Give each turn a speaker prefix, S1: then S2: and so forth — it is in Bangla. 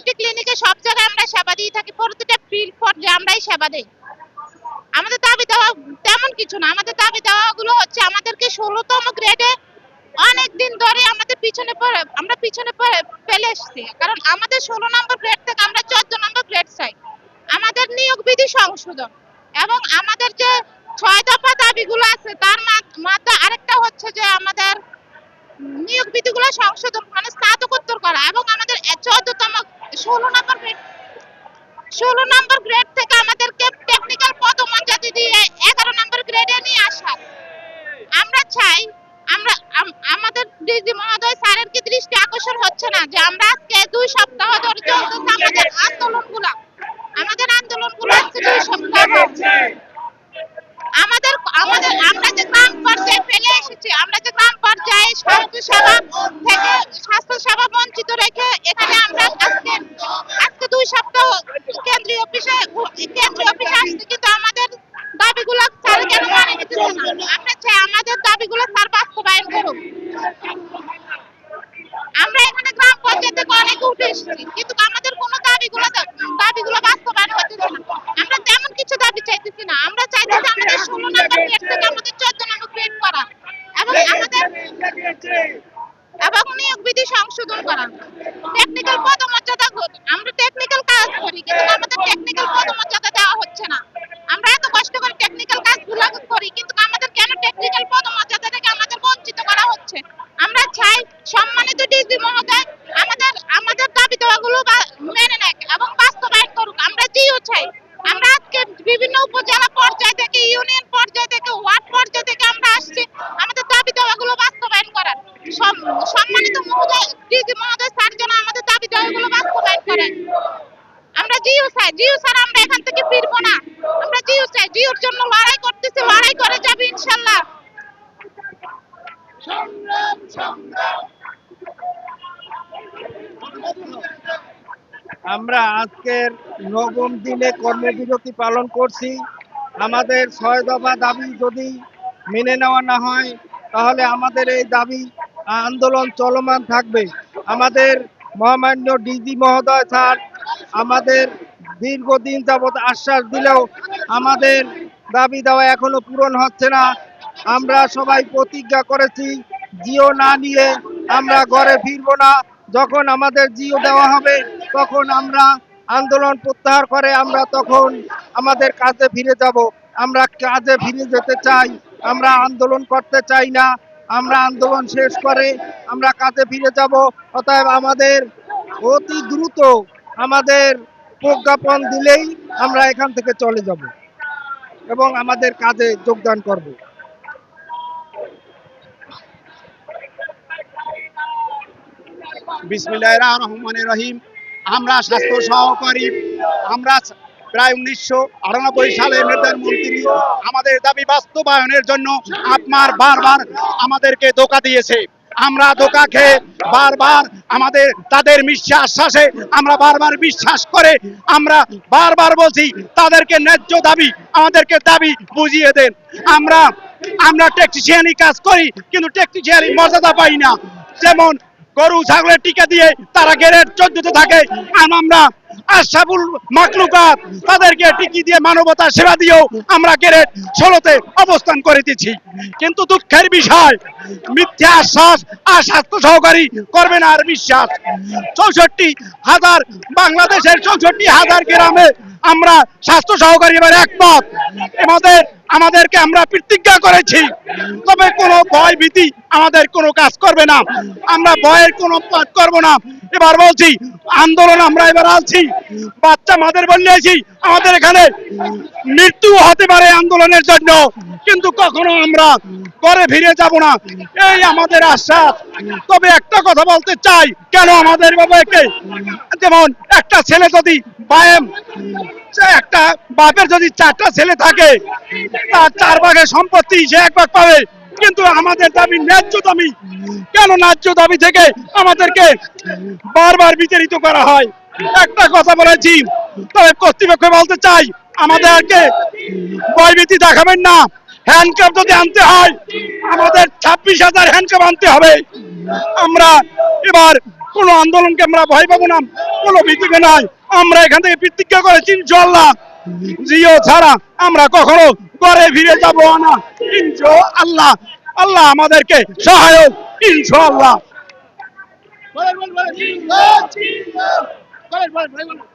S1: কমিউনিটি ক্লিনিকে সব জায়গায় আমরা সেবা দিয়ে থাকি। প্রতিটা ফিল্ড পর্যায়ে আমরাই সেবা দেই। আমাদের দাবি দেওয়া তেমন কিছু না। আমাদের দাবি দেওয়াগুলো হচ্ছে আমাদেরকে ষোলোতম গ্রেডে অনেক দিন ধরে আমাদের পিছনে পড়ে, আমরা পিছনে পড়ে, ফেলে এসেছি। কারণ আমাদের ষোলো নম্বর গ্রেড থেকে আমরা চোদ্দ নম্বর গ্রেড চাই। আমাদের নিয়োগ বিধি সংশোধন এবং আমাদের যে ছয় দফা দাবিগুলো আছে, তার মধ্যে আরেকটা হচ্ছে যে আমাদের নিয়োগ বিধিগুলো সংশোধন মানে স্নাতকোত্তর করা এবং আমাদের চোদ্দতম ষোলো নম্বর গ্রেড ষোলো নম্বর গ্রেড থেকে আমাদেরকে টেকনিক্যাল পদমর্যাদা দিয়ে এগারো নম্বর গ্রেডে নিয়ে আসা। আমরা চাই, আমরা আমাদের ডিজি মহোদয় স্যারের কি দৃষ্টি আকর্ষণ হচ্ছে না যে আমরা আজকে দুই সপ্তাহ ধরে চলতেছে আমাদের আন্দোলনগুলো? আমাদের আন্দোলনগুলো আজকে দুই সপ্তাহ আমাদের আমাদের, আমরা যে গ্রাম পর্যায়ে ফেলে এসেছি, আমরা যে গ্রাম পর্যায়ে স্বাস্থ্য সেবা থেকে স্বাস্থ্য সেবা বঞ্চিত রেখে এখানে আমরা আজকে আজকে দুই সপ্তাহ কেন্দ্রীয় অফিসে কেন্দ্রীয় অফিসে আসছে কিন্তু আমাদের দাবিগুলো স্যার কেন মানে নিতেছে না আমরা চাই আমাদের দাবিগুলো স্যার বাস্তবায়ন করুক আমরা এখানে গ্রাম পঞ্চায়েত থেকে অনেক উঠে এসেছি কিন্তু আমাদের কোনো দাবিগুলো দাবিগুলো বাস্তবায়ন হতেছে না আমরা তেমন কিছু দাবি চাইতেছি না আমরা চাইতেছি আমাদের ষোলো নম্বর গ্রেড থেকে আমাদের চোদ্দ নম্বর গ্রেড করা এবং আমাদের এবং নিয়োগ বিধি সংশোধন করা টেকনিক্যাল পদমর্যাদা ঘ- আমরা টেকনিক্যাল কাজ করি কিন্তু আমাদের টেকনিক্যাল পদমর্যাদা দেওয়া হচ্ছে না আমরা এত কষ্ট করে টেকনিক্যাল কাজগুলো করি কিন্তু আমাদের কেন টেকনিক্যাল পদমর্যাদা থেকে আমাদের বঞ্চিত করা হচ্ছে আমরা চাই সম্মানিত ডিসি মহোদয় আমাদের আমাদের দাবি দেওয়াগুলো বা- মেনে নেয় এবং বাস্তবায়ন করুক আমরা জিও চাই আজকে বিভিন্ন উপজেলা পর্যায় থেকে, ইউনিয়ন পর্যায় থেকে, ওয়ার্ড পর্যায় থেকে আমরা আসছি। আমাদের দাবি দাওয়াগুলো বাস্তবায়ন করার। সম্মানিত মহোদয় ডিসি মহোদয় স্যার যেন আমাদের দাবি দাওয়াগুলো বাস্তবায়ন করেন। আমরা জিও স্যার জিও স্যার, আমরা এখান থেকে ফিরবো না আমরা জিও চাই জিওর জন্য লড়াই করতেছি লড়াই করে যাবে ইনশাল্লাহ
S2: আমরা আজকের নবম দিনে কর্মবিরতি পালন করছি। আমাদের ছয় দফা দাবি যদি মেনে নেওয়া না হয়, তাহলে আমাদের এই দাবি আন্দোলন চলমান থাকবে। আমাদের মহামান্য ডিজি মহোদয় স্যার আমাদের দীর্ঘদিন যাবৎ আশ্বাস দিলেও আমাদের দাবি দেওয়া এখনও পূরণ হচ্ছে না। আমরা সবাই প্রতিজ্ঞা করেছি, জিও না নিয়ে আমরা ঘরে ফিরবো না। যখন আমাদের জিও দেওয়া হবে তখন আমরা আন্দোলন প্রত্যাহার করে আমরা তখন আমাদের কাজে ফিরে যাব। আমরা কাজে ফিরে যেতে চাই। আমরা আন্দোলন করতে চাই না। আমরা আন্দোলন শেষ করে আমরা কাজে ফিরে যাব। অতএব আমাদের অতি দ্রুত আমাদের প্রজ্ঞাপন দিলেই আমরা এখান থেকে চলে যাব এবং আমাদের কাজে যোগদান করব।
S3: বিসমিল্লাহ রহমানের রহিম। আমরা স্বাস্থ্য সহকারী, আমরা প্রায় উনিশশো আটানব্বই সালে প্রধানমন্ত্রী আমাদের দাবি বাস্তবায়নের জন্য আপনার বারবার আমাদেরকে ধোকা দিয়েছে। আমরা ধোকা খেয়ে বারবার আমাদের, তাদের মিথ্যা আশ্বাসে আমরা বারবার বিশ্বাস করে আমরা বারবার বলছি, তাদেরকে ন্যায্য দাবি, আমাদেরকে দাবি বুঝিয়ে দেন। আমরা আমরা টেকনিশিয়ানি কাজ করি, কিন্তু টেকনিশিয়ানি মর্যাদা পাই না। যেমন গরু, ছাগলের টিকা দিয়ে তারা গেরেট চোদ্দতে থাকে। আর আমরা আশাবুল মাকলুকাত তাদেরকে টিকি দিয়ে সেবা দিয়েও আমরা ষোলোতে অবস্থান করে দিচ্ছি কিন্তু দুঃখের বিষয়, মিথ্যা আশ্বাস আর স্বাস্থ্য সহকারী করবে না আর বিশ্বাস। চৌষট্টি হাজার, বাংলাদেশের চৌষট্টি হাজার গ্রামে আমরা স্বাস্থ্য সহকারী এবার একমত। আমাদের আমাদেরকে আমরা প্রতিজ্ঞা করেছি। তবে কোনো ভয় ভীতি আমাদের কোনো কাজ করবে না। আমরা ভয়ের কোনো কাজ করব না। এবার বলছি, আন্দোলন আমরা এবার আছি বাচ্চা মাদের বলিয়েছি আমাদের এখানে মৃত্যু হতে পারে আন্দোলনের জন্য। কিন্তু কখনো আমরা ঘরে ফিরে যাব না। এই আমাদের আশ্বাস। তবে একটা কথা বলতে চাই, কেন আমাদের বাবাকে যেমন একটা ছেলে যদি একটা বাপের যদি চারটা ছেলে থাকে, তার চার ভাগের সম্পত্তি সে এক ভাগ পাবে। কিন্তু আমাদের দাবি ন্যায্য দাবি। কেন ন্যায্য দাবি থেকে আমাদেরকে বারবার বিতাড়িত করা হয়? একটা কথা বলেছি, তবে কর্তৃপক্ষ বলতে চাই, আমাদেরকে ভয়ভীতি দেখাবেন না। হ্যান্ডকাপ যদি আনতে হয়, আমাদের ছাব্বিশ হাজার হ্যান্ডকাপ আনতে হবে। আমরা এবার কোনো আন্দোলনকে আমরা ভয় পাবো না। কোনো ভীতিকে নাই। আমরা এখান থেকে প্রতিজ্ঞা করেছি ইনশাল্লাহ জিও ছাড়া আমরা কখনো ঘরে ফিরে যাব না। ইনশো আল্লাহ আল্লাহ আমাদেরকে সহায়ক ইনশাল্লাহ
S2: আল্লাহ